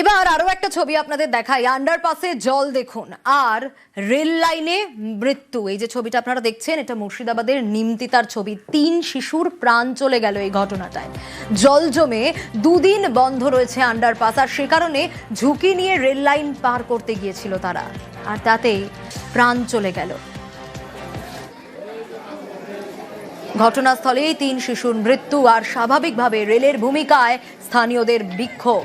এবার আরও একটা ছবি আপনাদের দেখাই। আন্ডারপাসে জল দেখুন, আর রেল লাইনে মৃত্যু। এই যে ছবিটা আপনারা দেখছেন, এটা মুর্শিদাবাদের নিমতিতার ছবি। তিন শিশুর প্রাণ চলে গেল এই ঘটনাটায়। জল জমে দুদিন বন্ধ রয়েছে আন্ডারপাস আর সে কারণে ঝুঁকি নিয়ে রেল লাইন পার করতে গিয়েছিল তারা। আর তাতেই প্রাণ চলে গেল। ঘটনাস্থলেই তিন শিশুর মৃত্যু, আর স্বাভাবিকভাবে রেলের ভূমিকায় স্থানীয়দের বিক্ষোভ।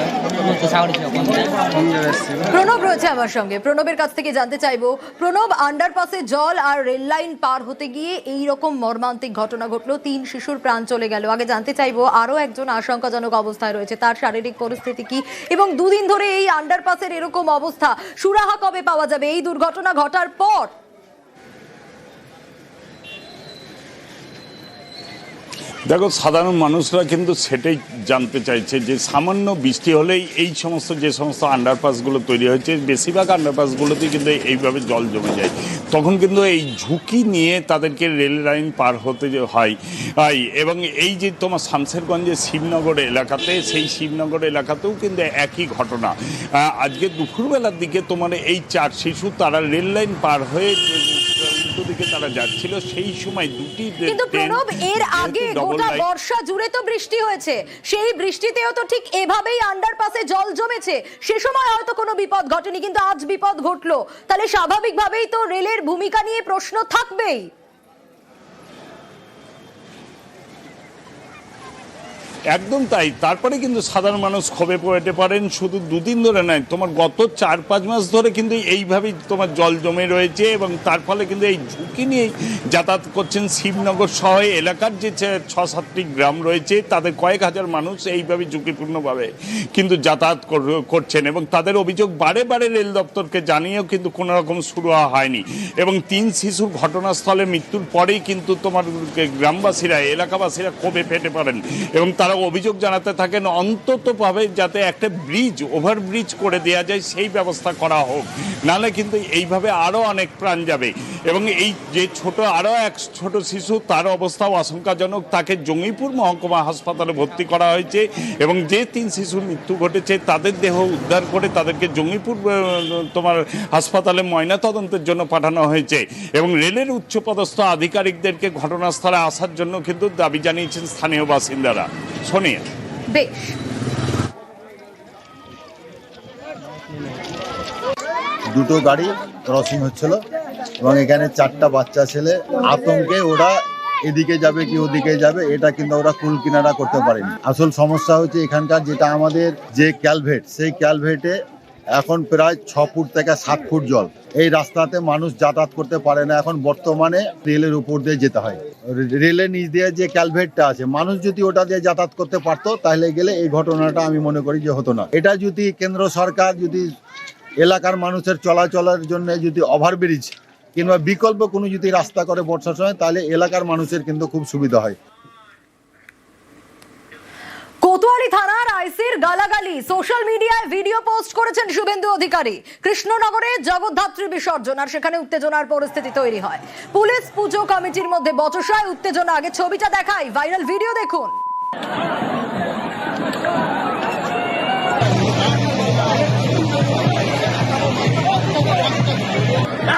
প্রণব রয়েছে আমার সঙ্গে। প্রণবের কাছ থেকে জানতে চাইব, প্রণব আন্ডারপাসে জল আর রেল লাইন পার হতে গিয়ে এই রকম মর্মান্তিক ঘটনা ঘটলো, তিন শিশুর প্রাণ চলে গেল। আগে জানতে চাইব আরও একজন আশঙ্কাজনক অবস্থায় রয়েছে, তার শারীরিক পরিস্থিতি কি? এবং দুদিন ধরে এই আন্ডারপাসের এরকম অবস্থা, সুরাহা কবে পাওয়া যাবে? এই দুর্ঘটনা ঘটার পর দেখো, সাধারণ মানুষরা কিন্তু সেটাই জানতে চাইছে যে সামান্য বৃষ্টি হলেই এই সমস্ত, যে সমস্ত আন্ডারপাসগুলো তৈরি হয়েছে, বেশিরভাগ আন্ডারপাসগুলোতেই কিন্তু এইভাবে জল জমে যায়। তখন কিন্তু এই ঝুঁকি নিয়ে তাদেরকে রেল লাইন পার হতে হয়। এবং এই যে তোমার শামসেরগঞ্জের শিবনগর এলাকাতে, সেই শিবনগর এলাকাতেও কিন্তু একই ঘটনা। আজকে দুপুরবেলার দিকে তোমার এই চার শিশু, তারা রেল লাইন পার হয়ে উল্টো দিকে তারা যাচ্ছিল সেই সময় দুটি কিন্তু প্রণব এর আগে গোটা বর্ষা জুড়ে তো বৃষ্টি হয়েছে। সেই বৃষ্টিতেও তো ঠিক এভাবেই আন্ডারপাসে জল জমেছে। সে সময় হয়তো কোনো বিপদ ঘটেনি কিন্তু আজ বিপদ ঘটলো। তাহলে স্বাভাবিকভাবেই তো রেলের ভূমিকা নিয়ে প্রশ্ন থাকবেই। একদম তাই। তারপরে কিন্তু সাধারণ মানুষ ক্ষোভে পড়তে পারেন শুধু দুদিন ধরে নয়, তোমার গত চার পাঁচ মাস ধরে কিন্তু এইভাবেই তোমার জল জমে রয়েছে এবং তার ফলে কিন্তু এই ঝুঁকি নিয়েই যাতায়াত করছেন শিবনগর সহ এলাকার যে ছ সাতটি গ্রাম রয়েছে তাদের কয়েক হাজার মানুষ এইভাবে ঝুঁকিপূর্ণভাবে কিন্তু যাতায়াত কর- করছেন এবং তাদের অভিযোগ বারে বারে রেল দপ্তরকে জানিয়েও কিন্তু কোনো রকম শুরু হয়নি এবং তিন শিশুর ঘটনাস্থলে মৃত্যুর পরেই কিন্তু তোমার গ্রামবাসীরা, এলাকাবাসীরা ক্ষোভে ফেটে পড়েন এবং তারা অভিযোগ জানাতে থাকেন, অন্তত পাবে যাতে একটা ব্রিজ ওভারব্রিজ করে দেওয়া যায়, সেই ব্যবস্থা করা হোক। নাহলে কিন্তু এইভাবে আরও অনেক প্রাণ যাবে। এবং এই যে ছোট আরও এক ছোট শিশু, তার অবস্থাও আশঙ্কাজনক। তাকে জঙ্গিপুর মহকুমা হাসপাতালে ভর্তি করা হয়েছে এবং যে তিন শিশুর মৃত্যু ঘটেছে, তাদের দেহ উদ্ধার করে তাদেরকে জঙ্গিপুর তোমার হাসপাতালে ময়নাতদন্তের জন্য পাঠানো হয়েছে। এবং রেলের উচ্চপদস্থ আধিকারিকদেরকে ঘটনাস্থলে আসার জন্য কিন্তু দাবি জানিয়েছেন স্থানীয় বাসিন্দারা। সোনিয়া। বেশ। দুটো গাড়ি ক্রসিং হচ্ছিল এবং এখানে চারটা বাচ্চা ছেলে। আতঙ্কে ওরা এদিকে যাবে কি ওদিকে যাবে এটা কিন্তু ওরা কুল কিনারা করতে পারেনি। আসল সমস্যা হচ্ছে এখানকার যেটা আমাদের যে ক্যালভেট সেই ক্যালভেটে এখন প্রায় ছ ফুট থেকে সাত ফুট জল। এই রাস্তাতে মানুষ যাতায়াত করতে পারে না। এখন বর্তমানে রেলের উপর দিয়ে যেতে হয়। রেলের নিচ দিয়ে যে ক্যালভেটটা আছে, মানুষ যদি ওটা দিয়ে যাতায়াত করতে পারতো, তাহলে গেলে এই ঘটনাটা আমি মনে করি যে হতো না। এটা যদি কেন্দ্র সরকার, যদি এলাকার মানুষের চলাচলের জন্য যদি ওভারব্রিজ কিংবা বিকল্প কোনো যদি রাস্তা করে বর্ষার সময়, তাহলে এলাকার মানুষের কিন্তু খুব সুবিধা হয়। কোতোয়ালি থানার আইসির গালাগালি। সোশ্যাল মিডিয়ায় ভিডিও পোস্ট করেছেন শুভেন্দু অধিকারী। কৃষ্ণনগরে জগদ্ধাত্রী বিসর্জন, আর সেখানে উত্তেজনার পরিস্থিতি তৈরি হয়। পুলিশ পুজো কমিটির মধ্যে বচসায় উত্তেজনা। আগে ছবিটা দেখাই, ভাইরাল ভিডিও দেখুন।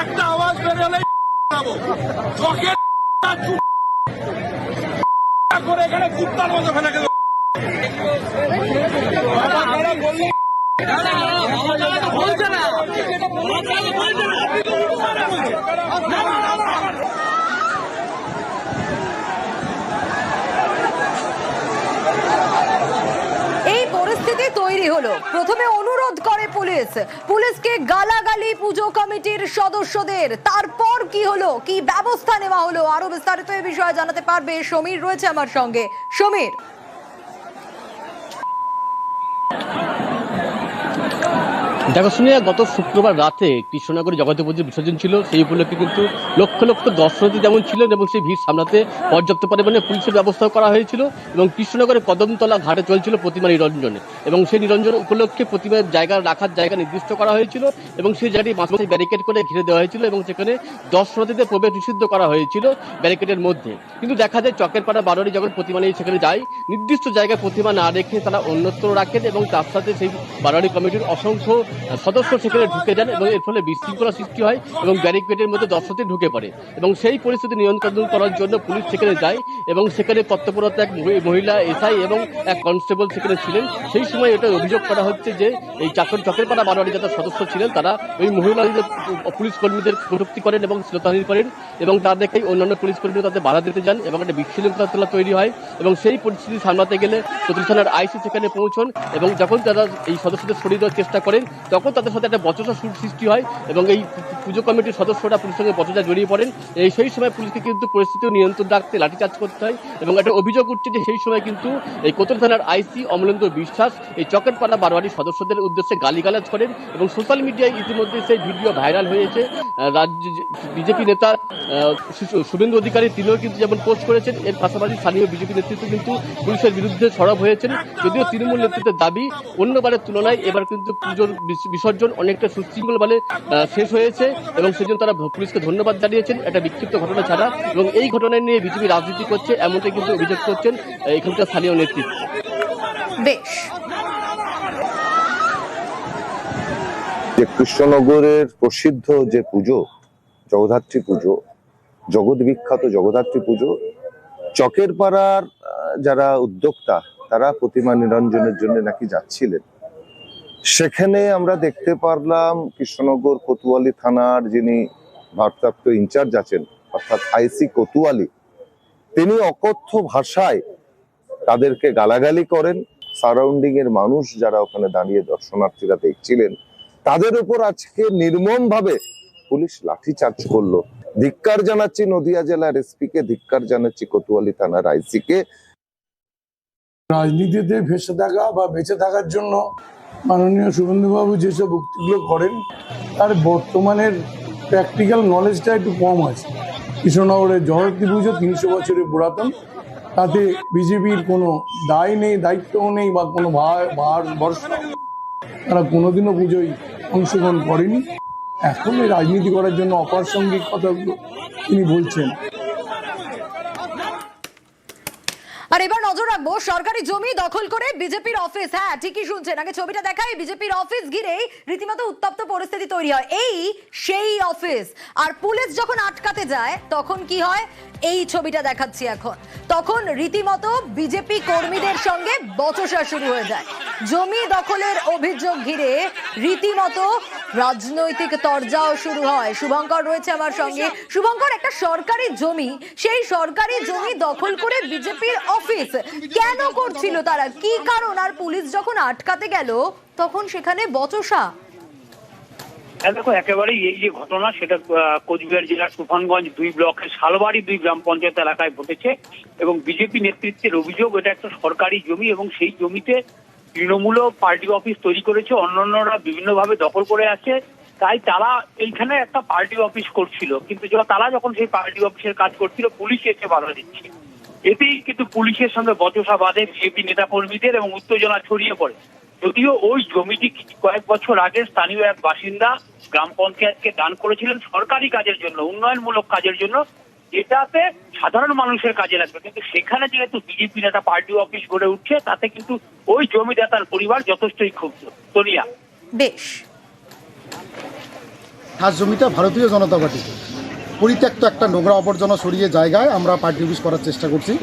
একটা আওয়াজ পরিস্থিতি তৈরি হলো। প্রথমে অনুরোধ করে পুলিশ। পুলিশকে গালাগালি পুজো কমিটির সদস্যদের। তারপর কি হলো? কি ব্যবস্থা নেওয়া হলো? আরও বিস্তারিত এই বিষয়ে জানাতে পারবে সমীর রয়েছে আমার সঙ্গে। সমীর। Oh, দেখো শুনে গত শুক্রবার রাতে কৃষ্ণনগরে জগতে পুজোর বিসর্জন ছিল, সেই উপলক্ষে কিন্তু লক্ষ লক্ষ দর্শনার্থী যেমন ছিলেন এবং সেই ভিড় সামলাতে পর্যাপ্ত পরিমাণে পুলিশের ব্যবস্থাও করা হয়েছিল এবং কৃষ্ণনগরে কদমতলা ঘাটে চলছিল প্রতিমা নিরঞ্জনে এবং সেই নিরঞ্জন উপলক্ষে প্রতিমার জায়গা রাখার জায়গা নির্দিষ্ট করা হয়েছিল এবং সেই জায়গাটি মাঝে ব্যারিকেড করে ঘিরে দেওয়া হয়েছিল এবং সেখানে দর্শনার্থীদের প্রবেশ নিষিদ্ধ করা হয়েছিল ব্যারিকেডের মধ্যে। কিন্তু দেখা যায় চকের পাড়া বারোয়ারি যখন প্রতিমা নিয়ে সেখানে যায়, নির্দিষ্ট জায়গায় প্রতিমা না রেখে তারা অন্যত্র রাখেন এবং তার সাথে সেই বারোয়ারি কমিটির অসংখ্য সদস্য সেখানে ঢুকে যান এবং এর ফলে বিশৃঙ্খলা সৃষ্টি হয় এবং ব্যারিকেডের মধ্যে দর্শনার্থী ঢুকে পড়ে। এবং সেই পরিস্থিতি নিয়ন্ত্রণ করার জন্য পুলিশ সেখানে যায় এবং সেখানে কর্তব্যরত এক মহিলা এসআই এবং এক কনস্টেবল সেখানে ছিলেন। সেই সময় এটা অভিযোগ করা হচ্ছে যে এই চাকর চকের পাড়া বারোয়ারি যারা সদস্য ছিলেন, তারা ওই মহিলা পুলিশ কর্মীদের কটূক্তি করেন এবং শ্রোতাহানি করেন এবং তার দেখেই অন্যান্য পুলিশ কর্মীরা তাদের বাধা দিতে যান এবং একটা বিশৃঙ্খলা তৈরি হয় এবং সেই পরিস্থিতি সামলাতে গেলে থানার আইসি সেখানে পৌঁছন এবং যখন তারা এই সদস্যদের সরিয়ে দেওয়ার চেষ্টা করেন তখন তাদের সাথে একটা বচসা সুর সৃষ্টি হয় এবং এই পুজো কমিটির সদস্যরা পুলিশের সঙ্গে বচসা জড়িয়ে পড়েন। এই সেই সময় পুলিশকে কিন্তু পরিস্থিতি নিয়ন্ত্রণ রাখতে লাঠিচার্জ করতে হয় এবং একটা অভিযোগ উঠছে যে সেই সময় কিন্তু এই কোতল থানার আইসি অমলেন্দ্র বিশ্বাস এই চকের পাড়া বারোয়ারির সদস্যদের উদ্দেশ্যে গালিগালাজ করেন এবং সোশ্যাল মিডিয়ায় ইতিমধ্যে সেই ভিডিও ভাইরাল হয়েছে। রাজ্য বিজেপি নেতা শুভেন্দু অধিকারী তিনিও কিন্তু যেমন পোস্ট করেছেন, এর পাশাপাশি স্থানীয় বিজেপি নেতৃত্ব কিন্তু পুলিশের বিরুদ্ধে সরব হয়েছেন। যদিও তৃণমূল নেতৃত্বের দাবি অন্যবারের তুলনায় এবার কিন্তু পুজোর বিসর্জন অনেকটা সুশৃঙ্খলভাবে আহ, শেষ হয়েছে এবং সেজন্য তারা পুলিশকে ধন্যবাদ জানিয়েছেন। একটা বিক্ষিপ্ত ঘটনা ছাড়া এবং এই ঘটনা নিয়ে বিজেপি রাজনীতি করছে এমনটাই কিন্তু অভিযোগ করছেন এখানকার স্থানীয় নেতৃত্ব। বেশ। যে কৃষ্ণনগরের প্রসিদ্ধ যে পুজো জগদ্ধাত্রী পুজো জগৎ বিখ্যাত জগদ্ধাত্রী পুজো চকের পাড়ার যারা উদ্যোক্তা তারা প্রতিমা নিরঞ্জনের জন্য নাকি যাচ্ছিলেন। সেখানে আমরা দেখতে পারলাম কৃষ্ণনগর কোতোয়ালি থানার যিনি ভারপ্রাপ্ত ইনচার্জ আছেন, অর্থাৎ আইসি কোতোয়ালি, তিনি অকথ্য ভাষায় তাদেরকে গালাগালি করেন। সারাউন্ডিং এর মানুষ যারা ওখানে দাঁড়িয়ে দর্শনার্থীরা দেখছিলেন, তাদের উপর আজকে নির্মম ভাবে পুলিশ লাঠিচার্জ করল। ধিক্কার জানাচ্ছি নদিয়া জেলার এসপি কে ধিক্কার জানাচ্ছি কোতোয়ালি থানার আইসি কে রাজনীতিতে ভেসে থাকা বা বেঁচে থাকার জন্য মাননীয় শুভেন্দুবাবু যেসব উক্তিগুলো করেন, তার বর্তমানের প্র্যাকটিক্যাল নলেজটা একটু কম আছে। কৃষ্ণনগরের জগত্রী পুজো তিনশো বছরের পুরাতন, তাতে বিজেপির কোনো দায় নেই, দায়িত্বও নেই বা কোনো ভার ভরসা তারা কোনোদিনও পুজোয় অংশগ্রহণ করেনি। এখন এই রাজনীতি করার জন্য অপ্রাসঙ্গিক কথাগুলো তিনি বলছেন। আর এবার নজর রাখব, সরকারি জমি দখল করে বিজেপির অফিস হ্যাঁ ঠিকই শুনছেন। আগে ছবিটা দেখাই, বিজেপির অফিস ঘিরেই রীতিমতো উত্তপ্ত পরিস্থিতি তৈরি হয়। এই সেই অফিস আর পুলিশ যখন আটকাতে যায়, তখন কি হয়? এই ছবিটা দেখাচ্ছি এখন। তখন রীতিমতো বিজেপি কর্মীদের সঙ্গে বচসা শুরু হয়ে যায়। জমি দখলের অভিযোগ ঘিরে রীতিমতো রাজনৈতিক তরজাও শুরু হয়। শুভঙ্কর রয়েছে আমার সঙ্গে। শুভঙ্কর, একটা সরকারি জমি। সেই সরকারি জমি দখল করে বিজেপির অফিস? কেন করছিল তারা? কি কারণ? আর পুলিশ যখন আটকাতে গেল, তখন সেখানে বচসা। হ্যাঁ দেখো, একেবারেই এই যে ঘটনা, সেটা কোচবিহার জেলার তুফানগঞ্জ দুই ব্লকের শালবাড়ি দুই গ্রাম পঞ্চায়েত এলাকায় ঘটেছে এবং বিজেপি নেতৃত্বের অভিযোগ, এটা একটা সরকারি জমি এবং সেই জমিতে তৃণমূল পার্টি অফিস তৈরি করেছে। অন্যান্যরা বিভিন্নভাবে দখল করে আছে। তাই তারা এইখানে একটা পার্টি অফিস করছিল। কিন্তু তারা যখন সেই পার্টি অফিসের কাজ করছিল, পুলিশ এসে বাধা দিচ্ছে। এতেই কিন্তু পুলিশের সঙ্গে বচসা বাঁধে বিজেপি নেতাকর্মীদের এবং উত্তেজনা ছড়িয়ে পড়ে। যদিও ওই জমিটি কয়েক বছর আগে স্থানীয় এক বাসিন্দা গ্রাম পঞ্চায়েতকে দান করেছিলেন সরকারি কাজের জন্য উন্নয়নমূলক কাজের জন্য। এটাতে সাধারণ মানুষের কাজে লাগবে। কিন্তু সেখানে যেহেতু বিজেপির একটা পার্টি অফিস গড়ে উঠছে তাতে কিন্তু ওই জমিদাতার পরিবার যথেষ্টই ক্ষুব্ধ। সোনিয়া। বেশ। খাস জমিটা ভারতীয় জনতা পার্টি পরিত্যক্ত একটা নোংরা আবর্জনা সরিয়ে জায়গায় আমরা পার্টি অফিস করার চেষ্টা করছি।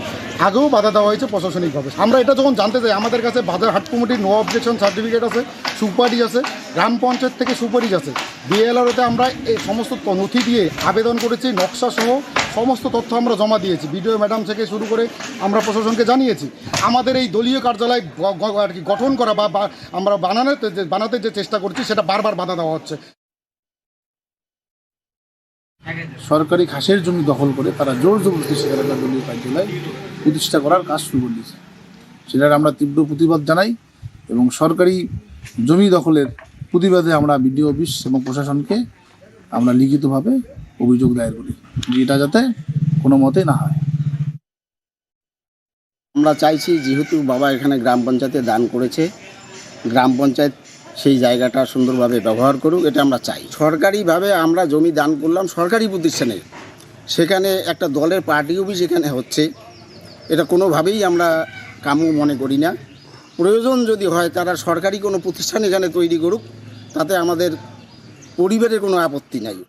আগেও বাধা দেওয়া হয়েছে প্রশাসনিকভাবে। আমরা এটা যখন জানতে চাই, আমাদের কাছে বাজার হাট কমিটির নো অবজেকশন সার্টিফিকেট আছে, সুপারিশ আছে, গ্রাম পঞ্চায়েত থেকে সুপারিশ আছে। বিএলআরওতে আমরা এই সমস্ত নথি দিয়ে আবেদন করেছি, নকশা সহ সমস্ত তথ্য আমরা জমা দিয়েছি। বিডিও ম্যাডাম থেকে শুরু করে আমরা প্রশাসনকে জানিয়েছি। আমাদের এই দলীয় কার্যালয় আর কি গঠন করা বা আমরা বানানোর বানাতে যে চেষ্টা করছি, সেটা বারবার বাধা দেওয়া হচ্ছে। সরকারি ঘাসের জমি দখল করে তারা জোর জবরদস্তি সেখানে দলীয় কার্যালয় প্রতিষ্ঠা করার কাজ শুরু করে দিয়েছে। সেটার আমরা তীব্র প্রতিবাদ জানাই এবং সরকারি জমি দখলের প্রতিবাদে আমরা বিডিও অফিস এবং প্রশাসনকে আমরা লিখিতভাবে অভিযোগ দায়ের করি যে এটা যাতে কোনো মতে না হয়। আমরা চাইছি যেহেতু বাবা এখানে গ্রাম পঞ্চায়েতে দান করেছে, গ্রাম পঞ্চায়েত সেই জায়গাটা সুন্দরভাবে ব্যবহার করুক, এটা আমরা চাই। সরকারিভাবে আমরা জমি দান করলাম সরকারি প্রতিষ্ঠানে। সেখানে একটা দলের পার্টি অফিস এখানে হচ্ছে। এটা কোনোভাবেই আমরা কাম্য মনে করি না। প্রয়োজন যদি হয় তারা সরকারি কোনো প্রতিষ্ঠান এখানে তৈরি করুক, তাতে আমাদের পরিবারের কোনো আপত্তি নাই।